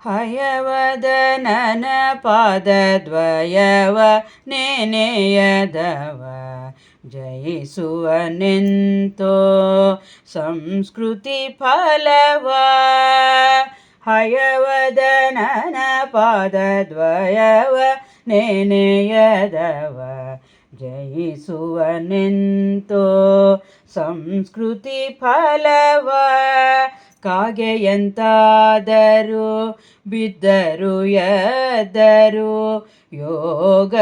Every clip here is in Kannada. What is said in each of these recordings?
ಹಯವದನನ ಪಾದದ್ವಯವ ನೆನೆಯದವ. ಜಯಿಸುವನೆಂತೋ ಸಂಸ್ಕೃತಿ ಫಲವ. ಹಯವದನನ ಪಾದದ್ವಯವ ನೆನೆಯದವ. ಜಯಿಸುವನೆಂತೋ ಸಂಸ್ಕೃತಿ ಫಲವ. ಕಾಗೆಯಂತಾದರು ಬಿದ್ದರು ಎದ್ದರು ಯೋಗದೊಳಿದ್ದರು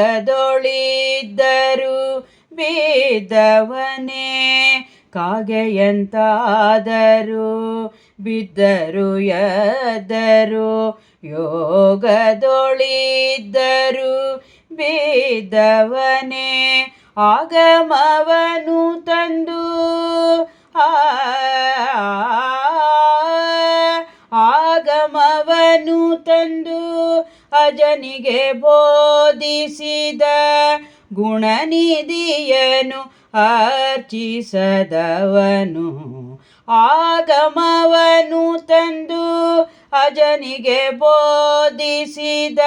ಬಿದ್ದವನೇ ಕಾಗೆಯಂತಾದರು ಬಿದ್ದರು ಎದ್ದರು ಯೋಗದೊಳಿದ್ದರು ಬಿದ್ದವನೇ ಆಗಮವನು ತಂದು ಆ ಆಗಮವನು ತಂದು ಅಜನಿಗೆ ಬೋಧಿಸಿದ ಗುಣನಿಧಿಯನು ಅರ್ಚಿಸದವನು ಆಗಮವನು ತಂದು ಅಜನಿಗೆ ಬೋಧಿಸಿದ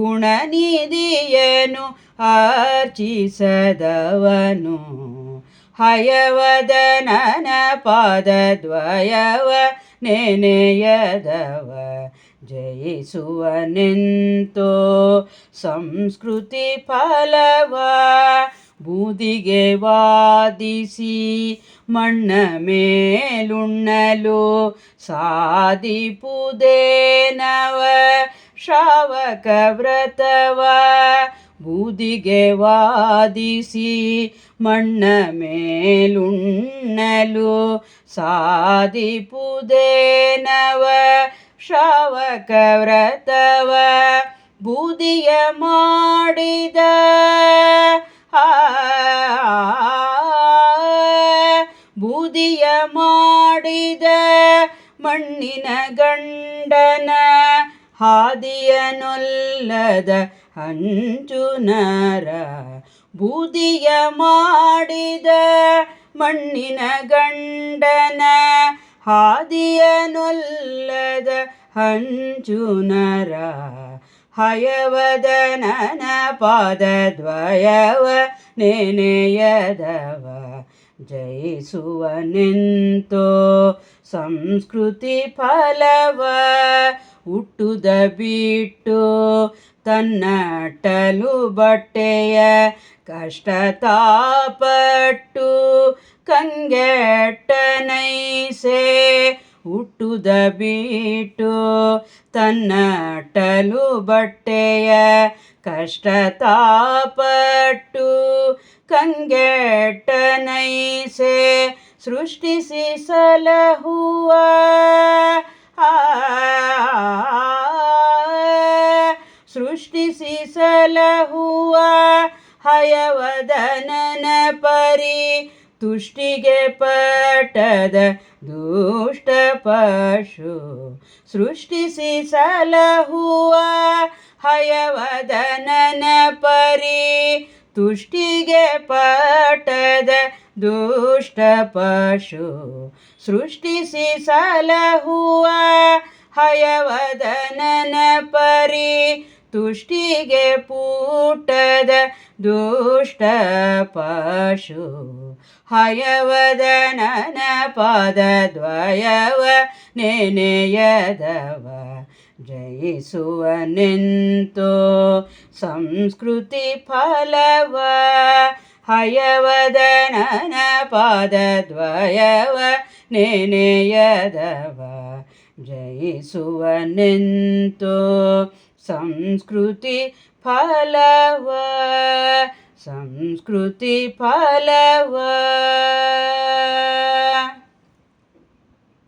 ಗುಣನಿಧಿಯನು ಅರ್ಚಿಸದವನು ಹಯವದನನ ಪಾದದ್ವಯವ ನೆನೆಯದವ ಜಯಿಸುವನೆಂತೋ ಸಂಸ್ಕೃತಿ ಫಲವ ಬೂದಿಗೆ ವಾದಿಸಿ ಮಣ್ಣ ಮೇಲುಣ್ಣಲು ಸಾಧಿಪುದೇನವ. ಶ್ರಾವಕ ವ್ರತವ ಬೂದಿಗೆ ವಾದಿಸಿ ಮಣ್ಣ ಮೇಲುಣ್ಣಲು ಸಾಧಿಪುದೇನವ ಶ್ರಾವಕ ವ್ರತವ ಬೂದಿಯ ಮಾಡಿದ ಬೂದಿಯ ಮಾಡಿದ ಮಣ್ಣಿನ ಗಂಡನ ಹಾದಿಯನೊಲ್ಲದ ಹಂಚುನರ. ಬೂದಿಯ ಮಾಡಿದ ಮಣ್ಣಿನ ಗಂಡನ ಹಾದಿಯನೊಲ್ಲದ ಹಂಚುನರ ಹಯವದನನ ಪಾದದ್ವಯವ ನೆನೆಯದವ ಜಯಿಸುವನೆಂತೋ ಸಂಸ್ಕೃತಿ ಫಲವ ಹುಟ್ಟುದ ಬಿಟ್ಟು ಟಲು ಬಟ್ಟೆಯ ಕಷ್ಟ ತಾಪಟ್ಟು ಕಂಗೆಟ್ಟನೈಸೆ ಹುಟ್ಟುದ ಬಿಟ್ಟು ಟಲು ಬಟ್ಟೆಯ ಕಷ್ಟ ತಾಪಟ್ಟು ಕಂಗೆಟ್ಟನೈಸೆ ಸೃಷ್ಟಿಸಿ ಸಲಹುವ ಹಯವದನನ ಪರಿ ತುಷ್ಟಿಗೆ ಪಟದ ದುಷ್ಟ ಪಶು ಸೃಷ್ಟಿಸಿ ಸಲಹುವ ಹಯವದನನ ಪರಿ ತುಷ್ಟಿಗೆ ಪಟದ ದುಷ್ಟ ಪಶು ಸೃಷ್ಟಿಸಿ ಸಲಹುವ ಹಯವದನನ ಪರಿ ತುಷ್ಟಿಗೆ ಪೂಟದ ದುಷ್ಟ ಪಶು ಹಯವದನನ ಪಾದದ್ವಯವ ನೆನೆಯದವ ಜಯಿಸುವನೆಂತೋ ಸಂಸ್ಕೃತಿ ಫಲವ ಹಯವದನನ ಪಾದದ್ವಯವ ನೆನೆಯದವ ಜಯಿಸುವನೆಂತೋ ಸಂಸ್ಕೃತಿ ಫಲವ ಸಂಸ್ಕೃತಿ ಫಲವ